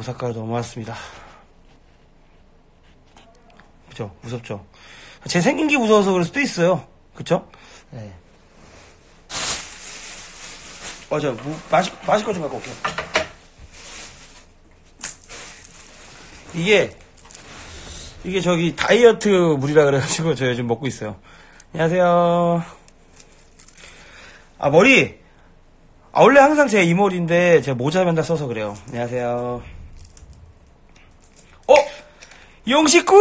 오사카로 넘어왔습니다. 그죠? 무섭죠? 제 생긴 게 무서워서 그럴 수도 있어요. 그쵸? 네. 어, 저, 뭐, 마실, 마실 거 좀 갖고 올게요. 이게, 이게 저기 다이어트 물이라 그래가지고 저 요즘 먹고 있어요. 안녕하세요. 아, 머리! 아, 원래 항상 제 이 머리인데 제가 모자 맨날 써서 그래요. 안녕하세요. 어! 용식구!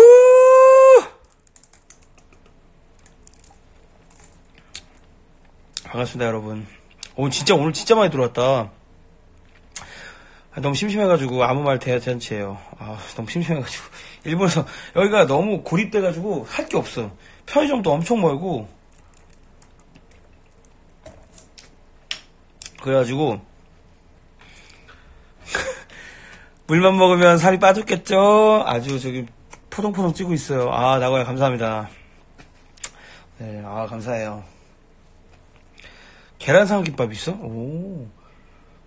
반갑습니다, 여러분. 오늘 진짜, 오늘 진짜 많이 들어왔다. 아, 너무 심심해가지고 아무 말 대잔치예요. 아, 너무 심심해가지고. 일본에서 여기가 너무 고립돼가지고 할 게 없어. 편의점도 엄청 멀고. 그래가지고 물만 먹으면 살이 빠졌겠죠? 아주 저기 포동포동 찌고 있어요. 아, 나고야 감사합니다. 네, 아, 감사해요. 계란 삼김밥 있어? 오.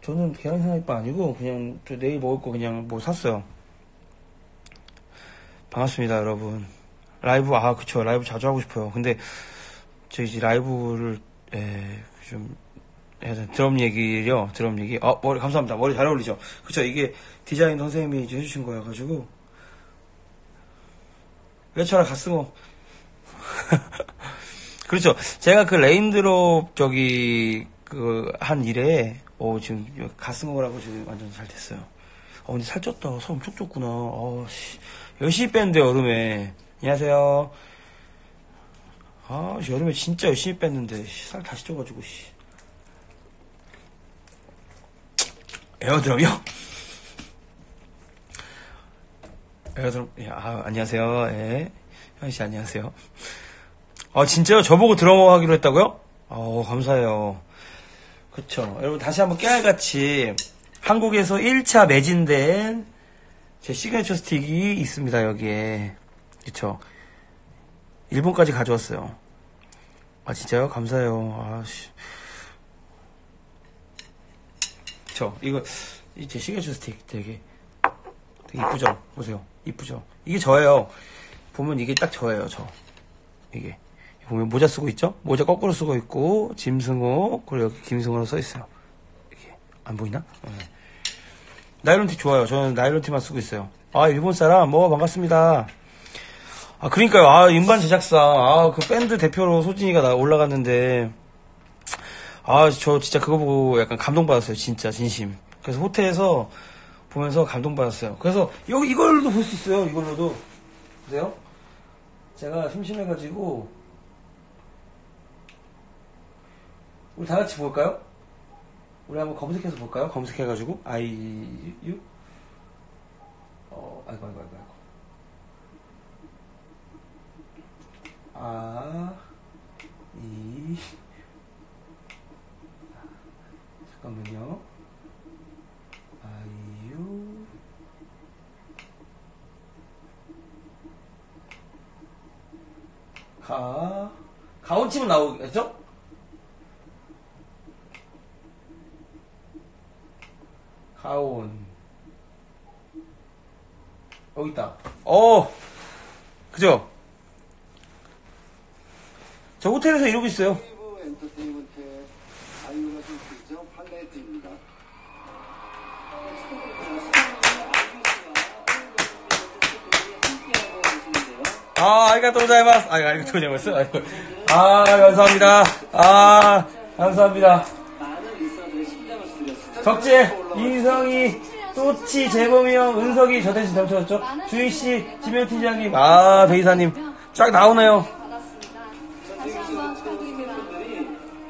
저는 계란 삼김밥 아니고 그냥 저 내일 먹을 거 그냥 뭐 샀어요. 반갑습니다, 여러분. 라이브 아, 그쵸. 라이브 자주 하고 싶어요. 근데 저 이제 라이브를 에, 좀 해야 돼. 드럼 얘기요. 드럼 얘기. 어, 머리 감사합니다. 머리 잘 어울리죠. 그쵸. 이게 디자인 선생님이 이제 해주신 거여가지고 외쳐라 가스모. 그렇죠. 제가 그 레인드롭 저기 그 한 일에 어 지금 가스모라고 지금 완전 잘 됐어요. 어 근데 살쪘다. 살 엄청 쪘구나. 어 씨. 열심히 뺐는데 여름에. 안녕하세요. 아 씨, 여름에 진짜 열심히 뺐는데 씨, 살 다시 쪄가지고 씨. 에어드럼이요? 에어드럼, 예, 아, 안녕하세요. 예. 현씨, 안녕하세요. 아, 진짜요? 저보고 드러머 하기로 했다고요? 어, 감사해요. 그쵸. 여러분, 다시 한번 깨알같이 한국에서 1차 매진된 제 시그니처 스틱이 있습니다, 여기에. 그쵸. 일본까지 가져왔어요. 아, 진짜요? 감사해요. 아씨. 그쵸. 이거, 이 제 시그니처 스틱 되게, 되게 이쁘죠? 보세요. 이쁘죠? 이게 저예요. 보면 이게 딱 저예요, 저. 이게. 보면 모자 쓰고 있죠? 모자 거꾸로 쓰고 있고, 짐승호, 그리고 여기 김승호로 써 있어요. 이게. 안 보이나? 네. 나일론 티 좋아요. 저는 나일론 티만 쓰고 있어요. 아, 일본 사람, 뭐, 반갑습니다. 아, 그러니까요. 아, 음반 제작사. 아, 그 밴드 대표로 소진이가 나 올라갔는데, 아, 저 진짜 그거 보고 약간 감동받았어요. 진짜, 진심. 그래서 호텔에서 보면서 감동받았어요. 그래서 여기 이걸로도 볼 수 있어요. 이걸로도. 보세요. 제가 심심해가지고, 우리 다 같이 볼까요? 우리 한번 검색해서 볼까요? 검색해가지고, 아이유? 어, 아이고, 아이고, 아이고, 아이고. 아, 이, 잠깐만요. 아이유. 가, 치면 나오겠죠? 가온. 여기 있다. 어, 그죠? 저 호텔에서 이러고 있어요. 엔터테인먼트의 아이유가 쓸수 있죠? 팔레트입니다. 아, 아리가또 고자이마스. 아, 아리가또 고자이마스. 아, 감사합니다. 아, 감사합니다. 적재, 인성이, 또치, 재범이 형, 은석이, 저 대신 당첨했죠? 주희씨, 지명 팀장님, 아, 배이사님. 쫙 나오네요. 다시 한번 축하드립니다.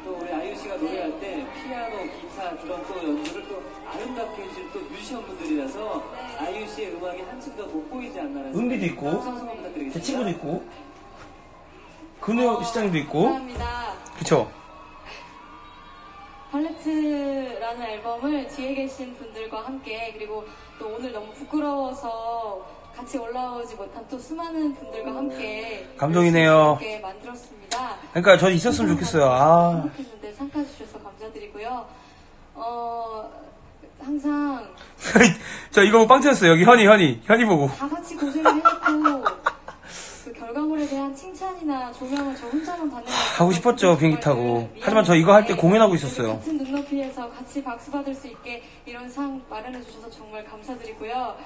또 우리 아이유 씨가 노래할 때 피아노, 기타, 드럼 또 연주를 또 아름답게 해주실 또 뮤지션 분들이라서 아이유 씨의 음악이 한층 더 돋보이지 않나라는 은비도 있고. 제 친구도 있고, 근우 시장님도 있고, 감사합니다. 그쵸? 발레트라는 앨범을 뒤에 계신 분들과 함께 그리고 또 오늘 너무 부끄러워서 같이 올라오지 못한 또 수많은 분들과 함께 감동이네요. 이렇게 만들었습니다. 그러니까 저 있었으면 좋겠어요. 아, 행복했는데 참가해 주셔서 감사드리고요. 어, 항상 저 이거 빵 터졌어요. 여기 현이, 현이, 현이 보고. 다 같이 고생을 해놓고 그 결과물에 칭찬이나 조명을 저 혼자만 받는 것 하고 싶었죠, 비행기 타고. 하지만 저 이거 할때 공연하고 있었어요. 같은 눈높이에서 같이 박수 받을 수 있게 이런 상 마련해 주셔서 정말 감사드리고요.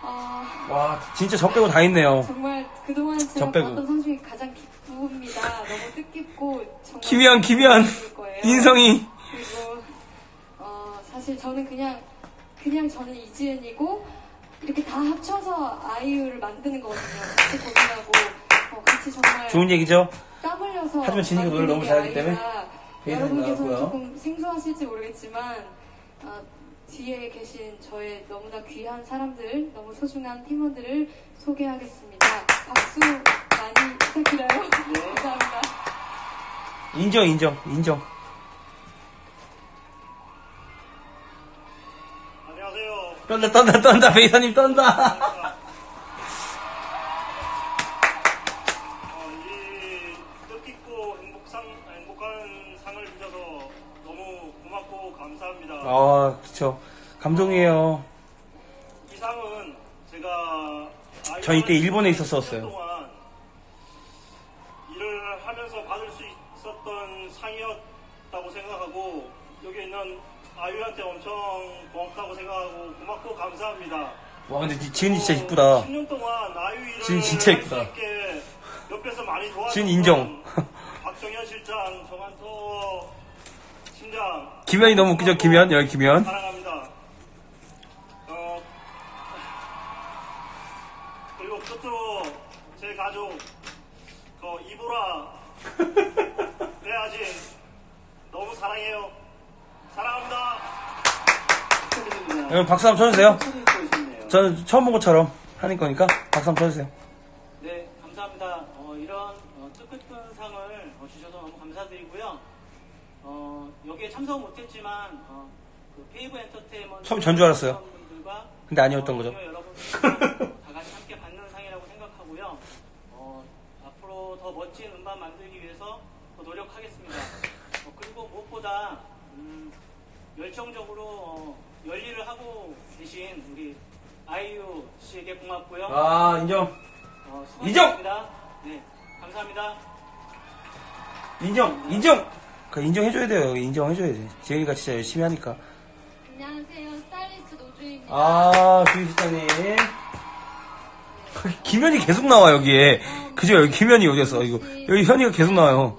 어, 와, 진짜 저 빼고 다 있네요. 정말 그동안 제가. 받았던 상 중에 가장 기쁩니다. 너무 뜻깊고 정말 감사드릴 거예요. 인성이. 그리고 어, 사실 저는 그냥 그냥 저는 이지은이고 이렇게 다 합쳐서 아이유를 만드는 거거든요. 같이 고민하고 어, 같이 정말 좋은 얘기죠? 땀 흘려서 하지만 진이가 노래를 너무 잘하기 때문에 나왔고요. 조금 생소하실지 모르겠지만 어, 뒤에 계신 저의 너무나 귀한 사람들, 너무 소중한 팀원들을 소개하겠습니다. 박수 많이 부탁드려요. 네. 감사합니다. 인정, 인정, 인정. 안녕하세요. 떤다, 떤다, 떤다, 베이사님 떤다. 그쵸. 감동이에요. 이 상은 제가 저 이때 일본에 있었었어요. 10년 동안 일을 하면서 받을 수 있었던 상이었다고 생각하고 여기 있는 아유한테 엄청 고맙다고 생각하고 고맙고 감사합니다. 와, 근데 지- 지은이 진짜 이쁘다. 10년 동안 아유 일을 지은 진짜 이쁘다. 옆에서 많이 도와줬던 지은 인정. 박정현 실장, 정한토 팀장 김현이 너무 웃기죠, 김현? 여기 김현. 사랑해요. 사랑합니다. 여러분 박수 한번 쳐주세요. 저는 처음 본 것처럼 하는 거니까 박수 한번 쳐주세요. 네, 감사합니다. 어, 이런 어, 뜻깊은 상을 어, 주셔서 너무 감사드리고요. 어, 여기에 참석은 못했지만 어, 그 페이브 엔터테인먼트 처음 전줄 알았어요. 근데 아니었던 거죠. 여러분들 다 같이 함께 받는 상이라고 생각하고요. 어, 앞으로 더 멋진 음반 만들기 위해서 더 노력하겠습니다. 어, 그리고 무엇보다 음, 열정적으로 어, 열일을 하고 계신 우리 아이유 씨에게 고맙고요. 아, 인정. 어, 인정! 수고하셨습니다. 네, 감사합니다. 인정, 인정! 그 인정해줘야 돼요. 인정해줘야 돼. 지은이가 진짜 열심히 하니까. 안녕하세요. 스타일리스트 노주입니다. 아, 주인 실장님. 김현이 계속 나와, 여기에. 그죠? 여기 김현이 여기서. 이거. 여기 현이가 계속 나와요.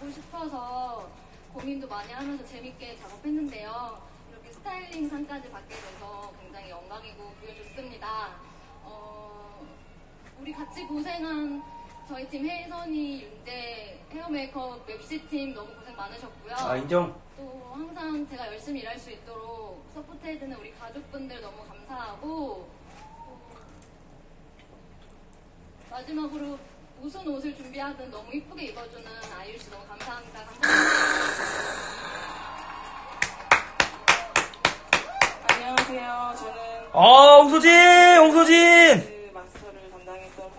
받고 싶어서 고민도 많이 하면서 재밌게 작업했는데요. 이렇게 스타일링 상까지 받게 돼서 굉장히 영광이고 기분 좋습니다. 어, 같이 고생한 저희 팀 혜선이, 윤재, 헤어 메이크업, 웹시 팀 너무 고생 많으셨고요. 아, 인정. 또 항상 제가 열심히 일할 수 있도록 서포트해주는 우리 가족분들 너무 감사하고 또 마지막으로 무슨 옷을 준비하든 너무 이쁘게 입어주는 아이유 씨 너무 감사합니다. 감사합니다. 안녕하세요. 저는 아, 홍소진! 홍소진! 그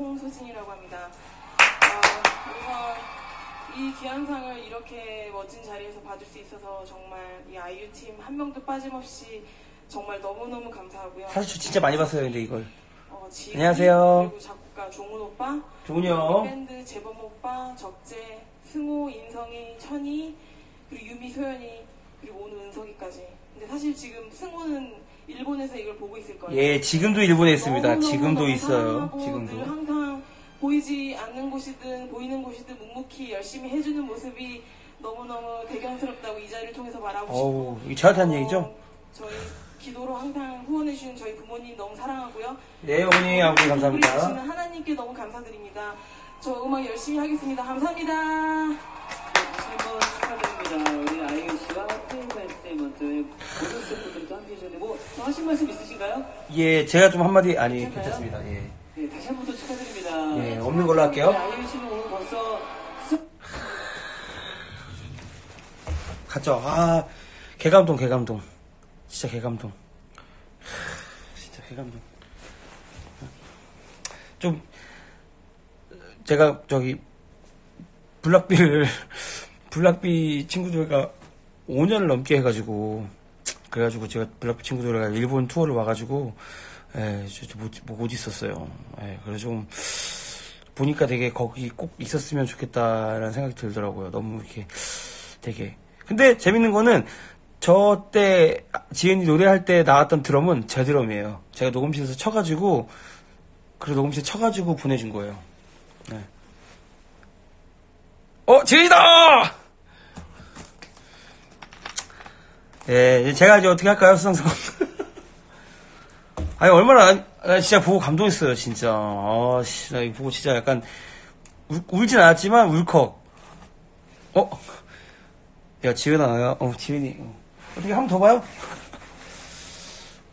홍소진이라고 합니다. 아, 우선 이 귀한 상을 이렇게 멋진 자리에서 받을 수 있어서 정말 이 아이유 팀 한 명도 빠짐없이 정말 너무너무 감사하고요. 사실 저 진짜 많이 봤어요, 근데 이걸. 어, 안녕하세요. 그리고 작곡가 종훈 오빠, 종훈이요. 밴드 재범 오빠, 적재, 승호, 인성이, 천이, 그리고 유미, 소연이, 그리고 오늘 은석이까지. 근데 사실 지금 승호는 일본에서 이걸 보고 있을 거예요. 예, 지금도 일본에 있습니다. 너무너무 지금도 있어요. 지금도. 항상 보이지 않는 곳이든 보이는 곳이든 묵묵히 열심히 해주는 모습이 너무너무 대견스럽다고 이 자리를 통해서 말하고 싶고 어우, 이게 저한테 한 어, 얘기죠? 저희 기도로 항상 후원해주신 저희 부모님 너무 사랑하고요. 네, 어머니, 아버지 감사합니다. 주시는 하나님께 너무 감사드립니다. 저 음악 열심히 하겠습니다. 감사합니다. 한번 축하드립니다. 우리 아이유 씨와 페이브 엔터테인먼트의 모든 스태프분들도 함께 해주는데 뭐더 하신 말씀 있으신가요? 예, 제가 좀 한마디, 아니, 괜찮아요? 괜찮습니다. 예. 네, 다시 한 번 더 축하드립니다. 예, 없는 걸로 할게요. 아이유 씨는 오늘 벌써 스- 갔죠. 아, 개감동, 개감동. 진짜 개감동. 하, 진짜 개감동. 좀, 제가 저기, 블락비를, 블락비 친구들과 5년을 넘게 해가지고, 그래가지고 제가 블락비 친구들이랑 일본 투어를 와가지고 예, 저, 못, 못 있었어요. 예, 그래서 좀 보니까 되게 거기 꼭 있었으면 좋겠다라는 생각이 들더라고요. 너무 이렇게 되게. 근데 재밌는 거는 저 때 지은이 노래할 때 나왔던 드럼은 제 드럼이에요. 제가 녹음실에서 쳐가지고 그리고 녹음실 쳐가지고 보내준 거예요. 네. 어 지은이다! 예, 제가 이제 어떻게 할까요, 수상성? 아니, 얼마나, 나 진짜 보고 감동했어요, 진짜. 아, 씨, 나 이거 보고 진짜 약간, 울, 울진 않았지만, 울컥. 어? 야, 지은아, 야, 어, 지은이. 어. 어떻게 한 번 더 봐요?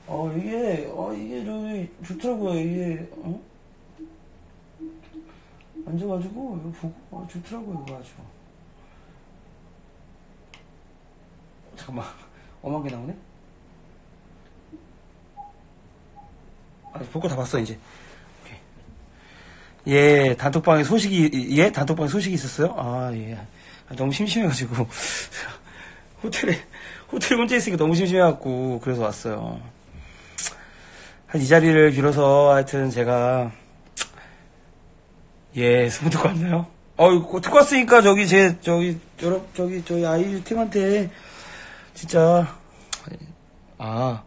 어, 이게, 어, 이게 저기, 좋더라고요, 이게, 어? 앉아가지고, 이거 보고, 어, 좋더라고요, 이거 아주. 잠깐만. 엄한 게 나오네? 아, 볼거 다 봤어, 이제. 예, 단톡방에 소식이, 예? 단톡방에 소식이 있었어요? 아, 예. 아, 너무 심심해가지고. 호텔에, 호텔 혼자 있으니까 너무 심심해갖고, 그래서 왔어요. 한 이 자리를 빌어서 하여튼 제가, 예, 소문 듣고 왔나요? 어, 이거 듣고 왔으니까 저기 제, 저기, 여러, 저기, 저희 아이유 팀한테 진짜, 아,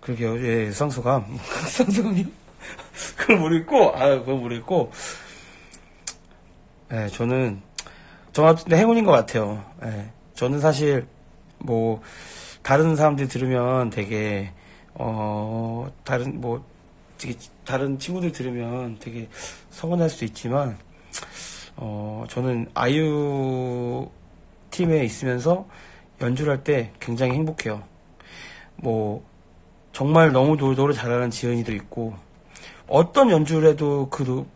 그러게요. 예, 수상소감. 수상소감이요? 그걸 모르겠고, 아, 그걸 모르겠고, 예, 저는, 저 같은데 행운인 것 같아요. 예, 저는 사실, 뭐, 다른 사람들이 들으면 되게, 어, 다른, 뭐, 되게, 다른 친구들 들으면 되게 서운할 수도 있지만, 어, 저는 아이유 팀에 있으면서 연주를 할 때 굉장히 행복해요. 뭐, 정말 너무 노- 노래 잘하는 지은이도 있고, 어떤 연주를 해도 그,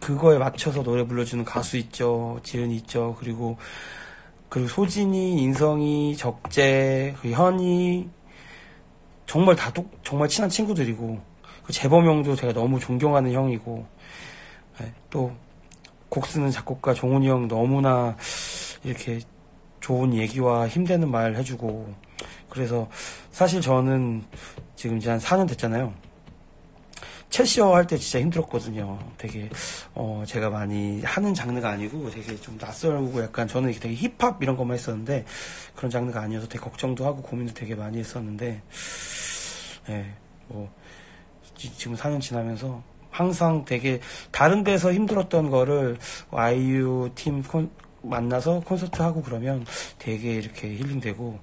그거에 맞춰서 노래 불러주는 가수 있죠. 지은이 있죠. 그리고, 그리고 소진이, 인성이, 적재, 그 현이, 정말 다 똑, 정말 친한 친구들이고, 그 재범 형도 제가 너무 존경하는 형이고, 예, 또, 곡 쓰는 작곡가 종훈이 형 너무나 이렇게 좋은 얘기와 힘되는 말 해주고 그래서 사실 저는 지금 이제 한 4년 됐잖아요. 채시어 할 때 진짜 힘들었거든요. 되게 어 제가 많이 하는 장르가 아니고 되게 좀 낯설고 약간 저는 되게 힙합 이런 것만 했었는데 그런 장르가 아니어서 되게 걱정도 하고 고민도 되게 많이 했었는데 예, 뭐 지- 지금 4년 지나면서 항상 되게 다른 데서 힘들었던 거를 아이유 팀 콘, 만나서 콘서트 하고 그러면 되게 이렇게 힐링되고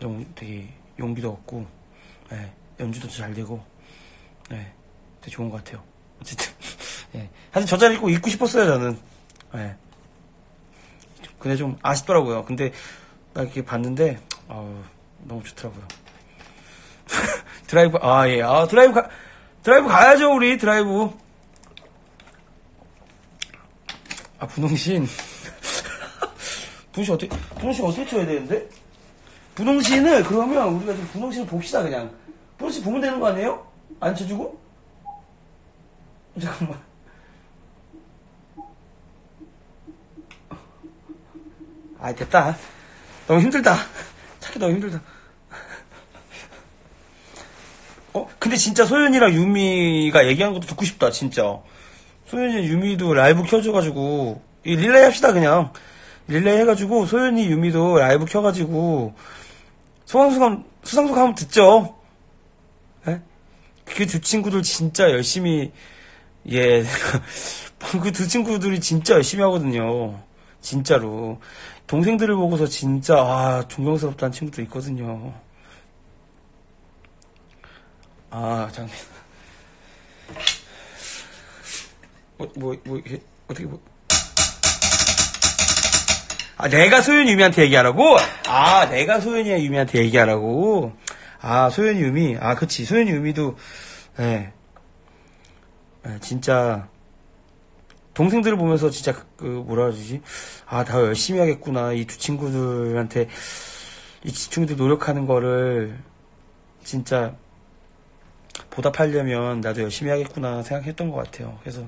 좀 되게 용기도 얻고 예, 연주도 잘 되고 예, 되게 좋은 것 같아요. 어쨌든 예, 사실 저 자리 꼭 있고 싶었어요 저는. 예. 근데 좀 아쉽더라고요. 근데 나 이렇게 봤는데 아우, 너무 좋더라고요. 드라이브 아 예, 아 드라이브 가 드라이브 가야죠 우리 드라이브. 아 분홍신 분홍신 어떻게 분홍신 어떻게 쳐야 되는데? 분홍신을 그러면 우리가 좀 분홍신을 봅시다 그냥. 분홍신 보면 되는 거 아니에요? 안 쳐주고? 잠깐만. 아 됐다. 너무 힘들다. 찾기 너무 힘들다. 어? 근데 진짜 소연이랑 유미가 얘기하는 것도 듣고 싶다, 진짜. 소연이 유미도 라이브 켜줘가지고, 이 릴레이 합시다, 그냥. 릴레이 해가지고, 소연이 유미도 라이브 켜가지고, 소방수감, 수상소감 한번 듣죠? 예? 그두 친구들 진짜 열심히, 예. 그 두 친구들이 진짜 열심히 하거든요. 진짜로. 동생들을 보고서 진짜, 아, 존경스럽다는 친구도 있거든요. 아, 장님. 뭐, 뭐, 뭐, 이게, 어떻게, 뭐. 아, 내가 소연이 유미한테 얘기하라고? 아, 내가 소연이 유미한테 얘기하라고? 아, 소연이 유미. 아, 그치. 소연이 유미도, 예. 예, 진짜, 동생들을 보면서 진짜, 그, 뭐라 그러지? 아, 다 열심히 하겠구나. 이 두 친구들한테, 이 친구들 노력하는 거를, 진짜, 보답하려면 나도 열심히 하겠구나 생각했던 것 같아요. 그래서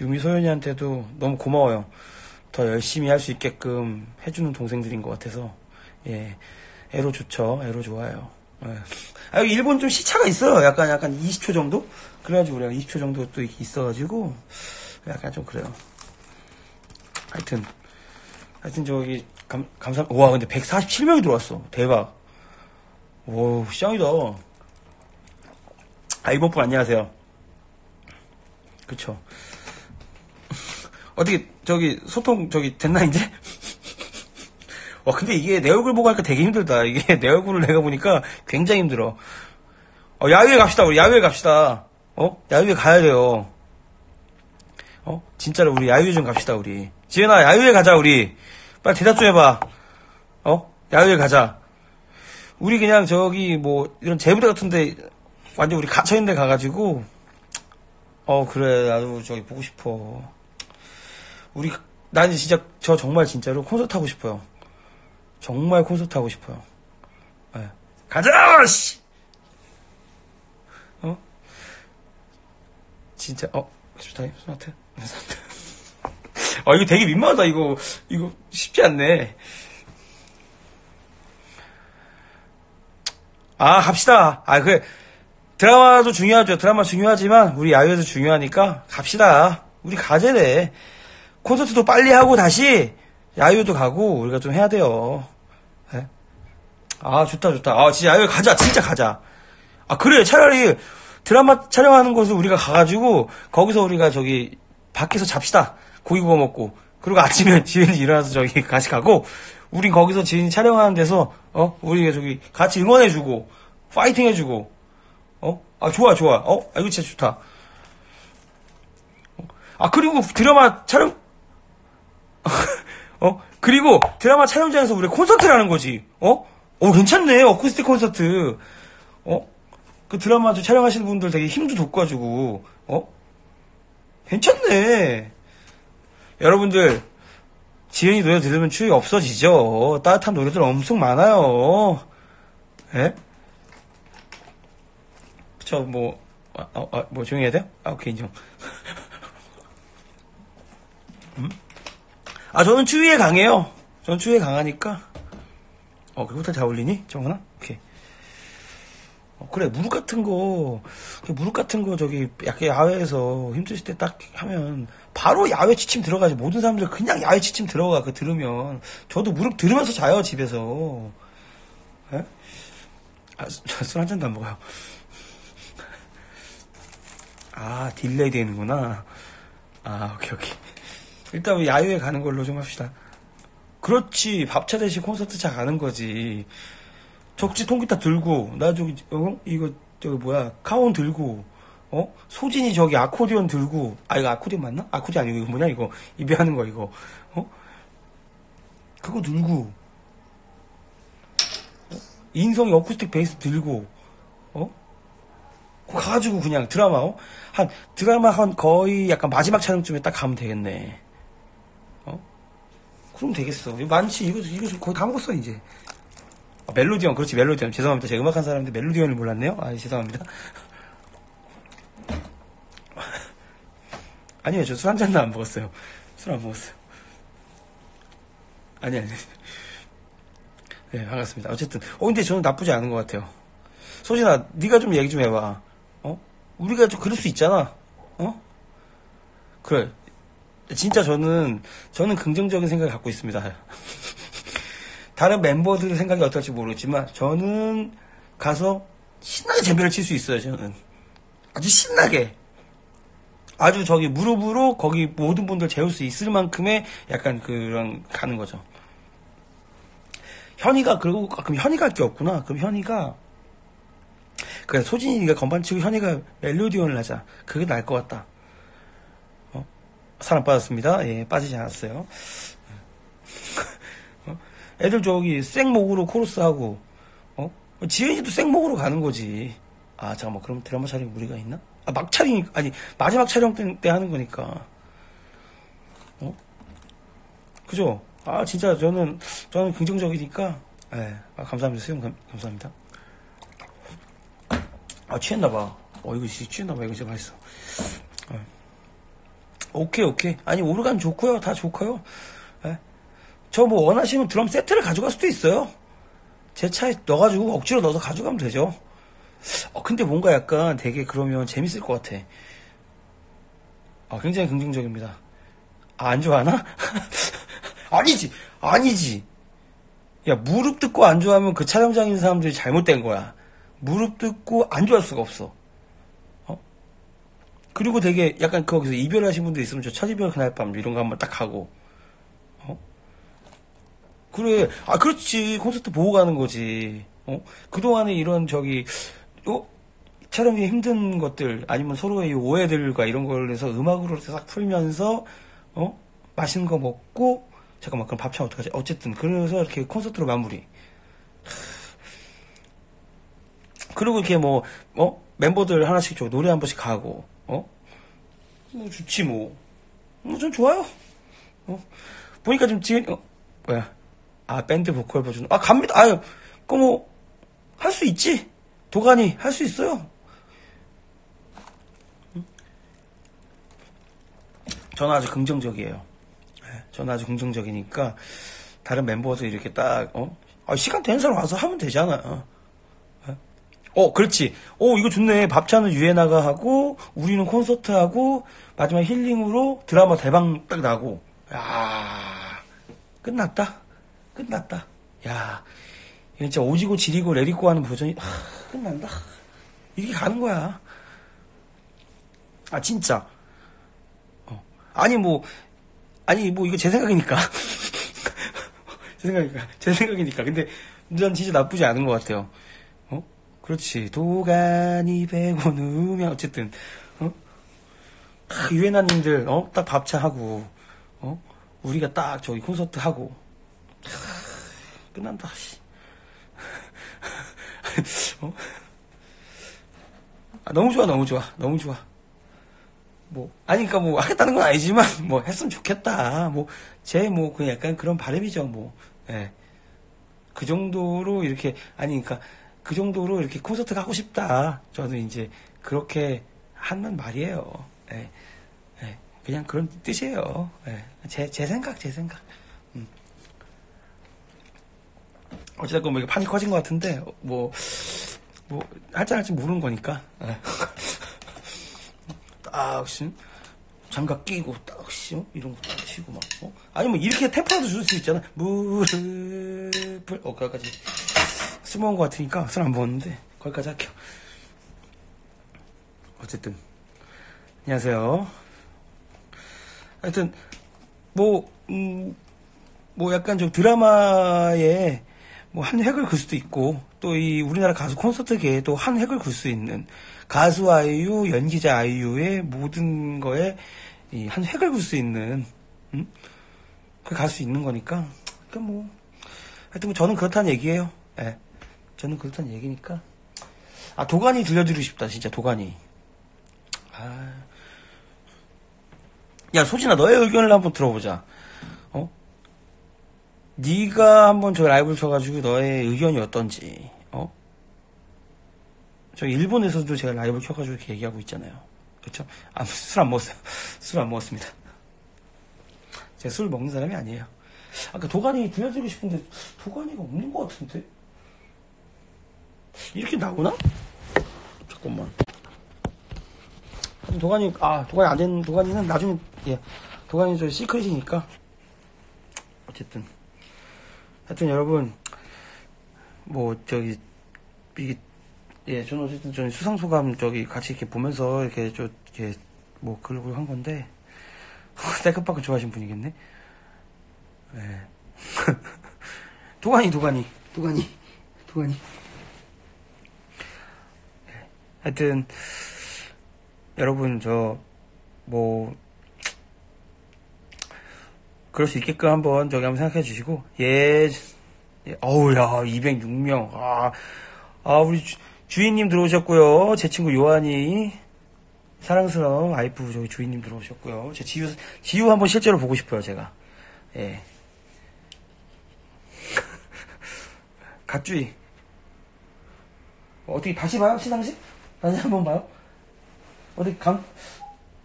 유미 소연이한테도 너무 고마워요. 더 열심히 할 수 있게끔 해주는 동생들인 것 같아서 예 에로 좋죠. 에로 좋아요. 예. 아, 일본 좀 시차가 있어요. 약간, 약간 20초 정도? 그래가지고 우리가 20초 정도 또 있어가지고, 약간 좀 그래요. 하여튼, 하여튼 저기, 감, 감사, 와, 근데 147명이 들어왔어. 대박. 오, 짱이다. 아, 이번 분 안녕하세요. 그쵸. 어떻게, 저기, 소통, 저기, 됐나, 이제? 와, 근데 이게 내 얼굴 보고 하니까 되게 힘들다. 이게 내 얼굴을 내가 보니까 굉장히 힘들어. 어, 야유회 갑시다. 우리 야유회 갑시다. 어? 야유회 가야 돼요. 어? 진짜로 우리 야유회 좀 갑시다, 우리. 지은아, 야유회 가자, 우리. 빨리 대답 좀 해봐. 어? 야유회 가자. 우리 그냥 저기 뭐 이런 재부대 같은데 완전 우리 갇혀있는 데 가가지고 어 그래 나도 저기 보고 싶어 우리 난 진짜 저 정말 진짜로 콘서트 하고 싶어요 정말 콘서트 하고 싶어요 예. 가자 씨 어? 진짜 어 스타임 스마트 아 이거 되게 민망하다 이거 이거 쉽지 않네 아, 갑시다. 아, 그, 드라마도 중요하죠. 드라마 중요하지만, 우리 야유에도 중요하니까, 갑시다. 우리 가재래. 콘서트도 빨리 하고, 다시, 야유도 가고, 우리가 좀 해야 돼요. 예? 아, 좋다, 좋다. 아, 진짜 야유 가자. 진짜 가자. 아, 그래. 차라리, 드라마 촬영하는 곳을 우리가 가가지고, 거기서 우리가 저기, 밖에서 잡시다. 고기 구워 먹고. 그리고 아침에 지은이 일어나서 저기 같이 가고, 우린 거기서 지은이 촬영하는 데서, 어, 우리가 저기 같이 응원해주고, 파이팅 해주고, 어? 아, 좋아, 좋아. 어? 아, 이거 진짜 좋다. 어? 아, 그리고 드라마 촬영, 어? 그리고 드라마 촬영장에서 우리 콘서트를 하는 거지. 어? 어, 괜찮네. 어쿠스틱 콘서트. 어? 그 드라마 저 촬영하시는 분들 되게 힘도 돋궈주고, 어? 괜찮네. 여러분들, 지은이 노래 들으면 추위 없어지죠. 따뜻한 노래들 엄청 많아요. 예? 저 뭐, 아, 아, 아, 뭐 조용히 해야 돼요? 아, 오케이, 인정. 음? 아, 저는 추위에 강해요. 저는 추위에 강하니까. 어, 그 호텔 잘 어울리니? 정훈아? 오케이. 어, 그래, 무릎 같은 거, 그 무릎 같은 거 저기, 약간 야외에서 힘드실 때 딱 하면, 바로 야외 취침 들어가지. 모든 사람들 그냥 야외 취침 들어가, 그 들으면. 저도 무릎 들으면서 자요, 집에서. 예? 아, 술 한 잔도 안 먹어요. 아, 딜레이 되는구나. 아, 오케이, 오케이. 일단 야유회 가는 걸로 좀 합시다. 그렇지. 밥차 대신 콘서트차 가는 거지. 적지 통기타 들고, 나 저기, 어? 이거, 저기 뭐야, 카온 들고, 어? 소진이 저기 아코디언 들고, 아, 이거 아코디언 맞나? 아코디언 아니고, 이거 뭐냐, 이거. 입에 하는 거, 이거. 어? 그거 들고, 어? 인성이 어쿠스틱 베이스 들고, 어? 가가지고 그냥 드라마, 어? 한, 드라마 한 거의 약간 마지막 촬영쯤에 딱 가면 되겠네. 어? 그럼 되겠어. 이거 많지. 이거, 이거 거의 다 먹었어, 이제. 아, 멜로디언, 그렇지, 멜로디언. 죄송합니다. 제가 음악한 사람인데 멜로디언을 몰랐네요. 아, 죄송합니다. 아니요, 저 술 한 잔도 안 먹었어요. 술 안 먹었어요. 아니, 아니. 네, 반갑습니다. 어쨌든, 어, 근데 저는 나쁘지 않은 것 같아요. 소진아, 네가 좀 얘기 좀 해봐. 어? 우리가 좀 그럴 수 있잖아. 어? 그래. 진짜 저는, 저는 긍정적인 생각을 갖고 있습니다. 다른 멤버들의 생각이 어떨지 모르겠지만, 저는 가서 신나게 재미를 칠 수 있어요, 저는. 아주 신나게. 아주 저기 무릎으로 거기 모든 분들 재울 수 있을 만큼의 약간 그런 가는 거죠. 현이가 그리고 아, 그럼 현이가 할 게 없구나. 그럼 현이가 그래 소진이가 건반 치고 현이가 멜로디언을 하자. 그게 나을 것 같다. 어? 사람 빠졌습니다. 예, 빠지지 않았어요. 어? 애들 저기 생목으로 코러스 하고 어? 지은이도 생목으로 가는 거지. 아 잠깐만 그럼 드라마 촬영 무리가 있나? 아, 막 촬영 아니 마지막 촬영 때, 때 하는 거니까. 어? 그죠? 아 진짜 저는 저는 긍정적이니까. 예, 아, 감사합니다. 수영 감, 감사합니다. 아 취했나 봐. 어 이거 진짜 취했나 봐. 이거 진짜 맛있어. 어. 오케이 오케이. 아니 오르간 좋고요. 다 좋고요. 예. 저뭐 원하시면 드럼 세트를 가져갈 수도 있어요. 제 차에 넣어가지고 억지로 넣어서 가져가면 되죠. 어, 근데 뭔가 약간 되게 그러면 재밌을 것 같아. 아, 굉장히 긍정적입니다. 아, 안 좋아하나? 아니지, 아니지. 야, 무릎 듣고 안 좋아하면 그 촬영장에 있는 사람들이 잘못된 거야. 무릎 듣고 안 좋아할 수가 없어. 어? 그리고 되게 약간 거기서 이별하신 분들 있으면 저 첫이별 그날 밤 이런 거 한번 딱 하고. 어? 그래. 아, 그렇지. 콘서트 보고 가는 거지. 어? 그동안에 이런 저기, 어? 촬영이 힘든 것들, 아니면 서로의 이 오해들과 이런 걸 해서 음악으로 싹 풀면서, 어? 맛있는 거 먹고, 잠깐만, 그럼 밥차 어떡하지? 어쨌든, 그래서 이렇게 콘서트로 마무리. 그리고 이렇게 뭐, 어? 멤버들 하나씩 저 노래 한 번씩 가고, 어? 뭐, 좋지, 뭐. 뭐, 좀 좋아요. 어? 보니까 좀 지금, 어, 뭐야. 아, 밴드 보컬 버전. 아, 갑니다. 아유, 그 뭐, 할 수 있지. 도가니, 할 수 있어요. 응? 저는 아주 긍정적이에요. 예, 저는 아주 긍정적이니까, 다른 멤버들 이렇게 딱, 어? 아, 시간 되는 사람 와서 하면 되잖아. 예? 어, 그렇지. 어, 이거 좋네. 밥차는 유에나가 하고, 우리는 콘서트 하고, 마지막 힐링으로 드라마 대박 딱 나고. 야 끝났다. 끝났다. 야, 이거 진짜 오지고 지리고 내리고 하는 버전이 하, 끝난다. 이렇게 가는 거야. 아 진짜. 어. 아니 뭐 아니 뭐 이거 제 생각이니까. 제 생각이니까 제 생각이니까. 근데 난 진짜 나쁘지 않은 것 같아요. 어? 그렇지. 도가니 배고 누면 어쨌든 어? 아, 유엔아님들 어? 딱 밥차 하고 어? 우리가 딱 저기 콘서트 하고 끝난다. 씨. 어? 아, 너무 좋아, 너무 좋아, 너무 좋아. 뭐 아니 그러니까 뭐 하겠다는 건 아니지만 뭐 했으면 좋겠다. 뭐 제뭐 그냥 약간 그런 바람이죠. 뭐 예. 그 정도로 이렇게 아니 그러니까 그 정도로 이렇게 콘서트 가고 싶다. 저는 이제 그렇게 하는 말이에요. 예. 예. 그냥 그런 뜻이에요. 예. 제, 제 생각, 제 생각. 음. 어찌됐건 뭐 이게 판이 커진 것 같은데, 뭐, 뭐, 할지 안 할지 모르는 거니까. 예. 딱, 씨, 장갑 끼고, 딱, 씨, 어? 이런 거 딱 치고 막, 어? 아니면 이렇게 템포라도 줄 수 있잖아. 무릎을, 어, 거기까지. 술 먹은 것 같으니까 술 안 먹었는데, 거기까지 할게요. 어쨌든. 안녕하세요. 하여튼, 뭐, 음, 뭐 약간 좀 드라마에 뭐 한 획을 글 수도 있고, 또 이 우리나라 가수 콘서트계에 또 한 획을 글수 있는 가수 아이유, 연기자 아이유의 모든 거에 이 한 획을 글수 있는, 음? 그갈 수 있는 거니까, 그니까 뭐, 하여튼 뭐 저는 그렇다는 얘기예요. 예. 저는 그렇다는 얘기니까. 아, 도가니 들려드리고 싶다, 진짜, 도가니. 아. 야, 소진아, 너의 의견을 한번 들어보자. 어? 네가 한번 저 라이브를 쳐가지고 너의 의견이 어떤지, 어? 저 일본에서도 제가 라이브를 켜가지고 이렇게 얘기하고 있잖아요. 그쵸? 아, 술 안 먹었어요. 술 안 먹었습니다. 제가 술 먹는 사람이 아니에요. 아까 도가니 들려드리고 싶은데, 도가니가 없는 것 같은데? 이렇게 나오나? 잠깐만. 도가니, 아, 도가니 안 되는, 도가니는 나중에, 예. 도가니 저 시크릿이니까. 어쨌든. 하여튼 여러분, 뭐, 저기, 이게, 예, 저는 어쨌든 저는 수상소감 저기 같이 이렇게 보면서 이렇게 저, 이렇게, 뭐, 그러고 한 건데, 셀카박을 좋아하시는 분이겠네? 예. 도가니, 도가니, 도가니, 도가니. 예. 하여튼, 여러분 저 뭐 그럴 수 있게끔 한번 저기 한번 생각해 주시고 예, 예 어우야 206명. 아, 아 우리 주, 인님 들어오셨고요. 제 친구 요한이 사랑스러운 와이프 저기 주인님 들어오셨고요. 제 지우 지우 한번 실제로 보고 싶어요 제가. 예. 갓주이 어떻게 다시 봐요 시상식 다시 한 번 봐요 어디 강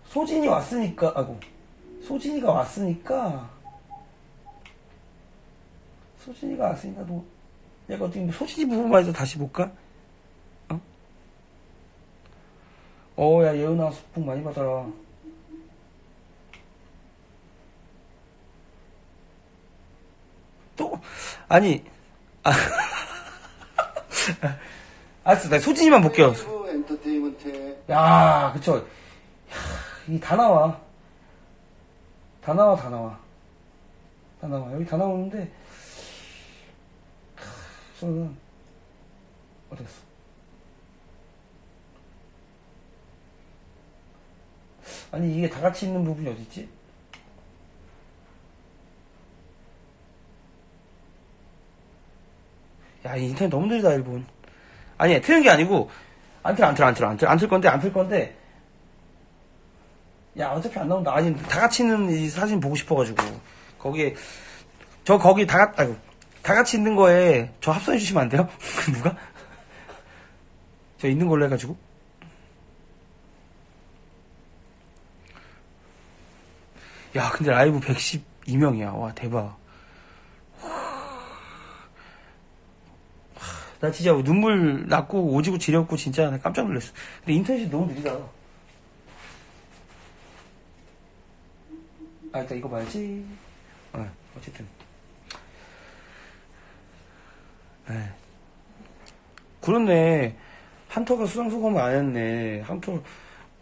소진이 왔으니까 아고 소진이가 왔으니까 소진이가 왔으니까 너 내가 어떻게 소시지 부분만 해서 다시 볼까? 어? 어, 야, 예은아, 복 많이 받아라. 또, 아니, 아, 알았어, 나 소진이만 볼게요. 라이브 엔터테인먼트의 야, 그쵸. 야, 이다 나와. 다 나와, 다 나와. 다 나와. 여기 다 나오는데, 하, 저는, 어디 갔어? 아니, 이게 다 같이 있는 부분이 어딨지? 야, 이 인터넷 너무 느리다, 일본. 아니, 트는 게 아니고, 안 틀, 안 틀, 안 틀, 안 틀, 안틀 건데, 안 틀 건데, 야, 어차피 안 나온다. 아니, 다 같이 있는 이 사진 보고 싶어가지고. 거기에, 저 거기 다, 같- 아이고, 다 같이 있는 거에 저 합성해 주시면 안 돼요? 누가? 저 있는 걸로 해가지고. 야, 근데 라이브 112명이야. 와, 대박. 나 진짜 눈물 났고 오지고 지렸고 진짜 나 깜짝 놀랐어. 근데 인터넷이 너무 느리다. 아, 일단 이거 봐야지. 어, 어쨌든. 에. 그렇네. 한터가 수상소감을 안 했네. 한터,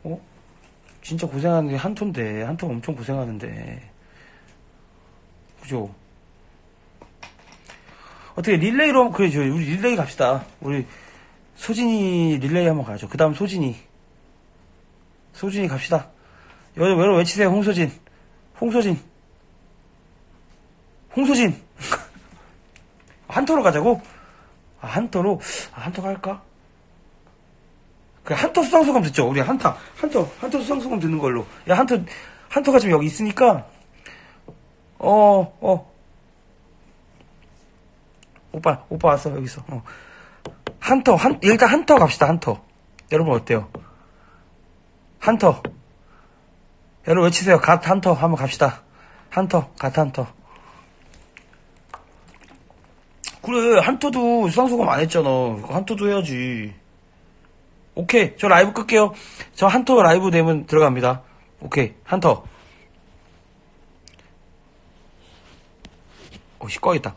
어? 진짜 고생하는 게 한터인데. 한터가 엄청 고생하는데. 그죠? 어떻게 릴레이로 한번, 그래, 저, 우리 릴레이 갑시다. 우리, 소진이 릴레이 한번 가죠. 그 다음 소진이. 소진이 갑시다. 여러분, 여러분 외치세요, 홍소진. 홍소진. 홍소진. 한터로 가자고? 아, 한터로? 아, 한터 갈까? 그래, 한터 수상소감 듣죠? 우리 한타. 한터, 한터 수상소감 듣는 걸로. 야, 한터, 한터가 지금 여기 있으니까, 어, 어. 오빠, 오빠 왔어, 여기 있어. 어. 한터, 한, 일단 한터 갑시다, 한터. 여러분 어때요? 한터. 여러분 외치세요. 갓 한터 한번 갑시다. 한터, 갓 한터. 그래, 한터도 수상소감 안 했잖아. 한터도 해야지. 오케이, 저 라이브 끌게요. 저 한터 라이브 되면 들어갑니다. 오케이, 한터. 오, 씨, 꺼야겠다.